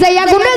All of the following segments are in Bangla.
যে আগুনে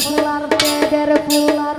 ফুলার পেটের ফুলার